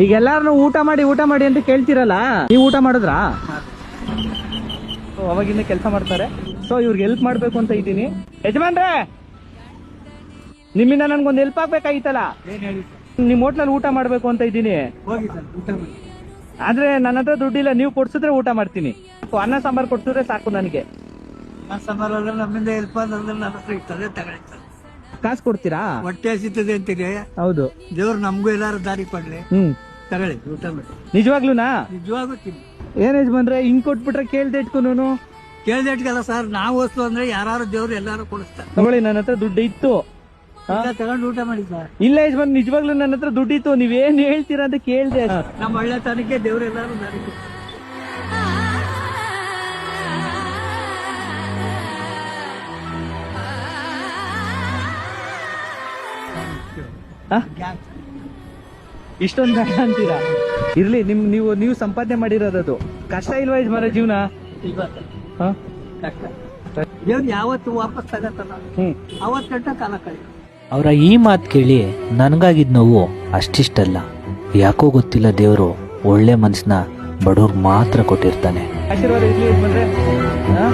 ಈಗ ಎಲ್ಲಾರನು ಊಟ ಮಾಡಿ ಊಟ ಮಾಡಿ ಅಂತ ಕೇಳ್ತಿರಲ್ಲ ನೀವು ಊಟ ಮಾಡಿದ್ರಾ? ಅವಾಗಿಂದ ಕೆಲಸ ಮಾಡ್ತಾರೆ. ಸೊ ಇವ್ರಿಗೆ ಹೆಲ್ಪ್ ಮಾಡ್ಬೇಕು ಅಂತ ಇದ್ದೀನಿ. ಯಜಮಾನ್ರೆ! ನಿಮ್ಮಿಂದ ನನ್ಗೊಂದು ಹೆಲ್ಪ್ ಆಗ್ಬೇಕಾಗಿತ್ತಲ್ಲ? ಏನ್ ಹೇಳಿ ನಿಮ್ ಹೋಟ್ಲಲ್ಲಿ ಊಟ ಮಾಡ್ಬೇಕು ಅಂತ ಇದ್ದೀನಿ. ಹೋಗಿ ಸರ್ ಊಟ ಮಾಡಿ. ಆದ್ರೆ ನನ್ನ ಹತ್ರ ದುಡ್ಡಿಲ್ಲ ನೀವು ಕೊಡ್ಸಿದ್ರೆ ಊಟ ಮಾಡ್ತೀನಿ. ಅನ್ನ ಸಾಂಬಾರ್ ಕೊಡ್ಸಿದ್ರೆ ಸಾಕು ನನಗೆ. ಕಾಸು ಕೊಡ್ತೀರಾ? ಹೊಟ್ಟೆ ಸಿಗ್ತದೆ ಅಂತೀರಿ ಹೌದು. ದೇವ್ರು ನಮಗೂ ಎಲ್ಲಾರು ದಾರಿ ಕೊಡ್ಲಿ. ಹ್ಮ್. ತಗೊಳ್ಳಿ ಊಟ ಮಾಡಿ. ನಿಜವಾಗ್ಲೂನಾ? ನಿಜವಾಗೂ ತಿನ್ನಿ ಏನ್ ಯಜಮಾನ್ರೆ ಹಿಂಗ್ ಕೊಟ್ಬಿಟ್ರೆ ಕೇಳ್ದೆ ಇಟ್ಕೊನು ಇಟ್ಕಲ್ಲ ಸರ್ ನಾವು ವಸ್ತು ಅಂದ್ರೆ ಯಾರು ದೇವ್ರು ಎಲ್ಲಾರು ಕೊಡಿಸ್ತಾರೆ. ತಗೊಳ್ಳಿ ನನ್ನ ಹತ್ರ ದುಡ್ಡು ಇತ್ತು. ಹಾ? ತಗೊಂಡು ಊಟ ಮಾಡಿ ಸರ್. ಇಲ್ಲ ಯಜಮಾನ್ ನಿಜವಾಗ್ಲೂ ನನ್ನ ಹತ್ರ ದುಡ್ಡಿತ್ತು ನೀವೇನ್ ಹೇಳ್ತೀರಾ ಅಂತ ಕೇಳ್ದೆ ನಮ್ಮ ಒಳ್ಳೆತನಕ್ಕೆ ದೇವ್ರು ಎಲ್ಲಾರು ಹಾ? ಇಷ್ಟೊಂದ್ ಬೇಡ ಅಂತೀರಾ? ಇರ್ಲಿ ನಿಮ್ ನೀವು ನೀವು ಸಂಪಾದನೆ ಮಾಡಿರೋದದು ಕಷ್ಟ ಇಲ್ವಾ ಮರ ಜೀವನ? ಇವತ್ತು. ಹಾ? ಕಷ್ಟ. ದೇವ್ರು ಯಾವತ್ತು ವಾಪಸ್ ತಗತ್ತಲ್ಲ ಹ್ಮ್. ಅವತ್ತು ಗಂಟ ಕಾಲ ಕಳಿ ಅವರ ಈ ಮಾತು ಕೇಳಿ ನನಗಾಗಿದ್ ನೋವು ಅಷ್ಟಿಷ್ಟಲ್ಲ. ಯಾಕೋ ಗೊತ್ತಿಲ್ಲ ದೇವರು ಒಳ್ಳೆ ಮನಸ್ಸನ್ನ ಬಡವ್ರಿಗೆ ಮಾತ್ರ ಕೊಟ್ಟಿರ್ತಾನೆ. ಆಶೀರ್ವಾದ ಇರ್ಲಿ ಯಜಮಾನ್ರೆ ಹಾ?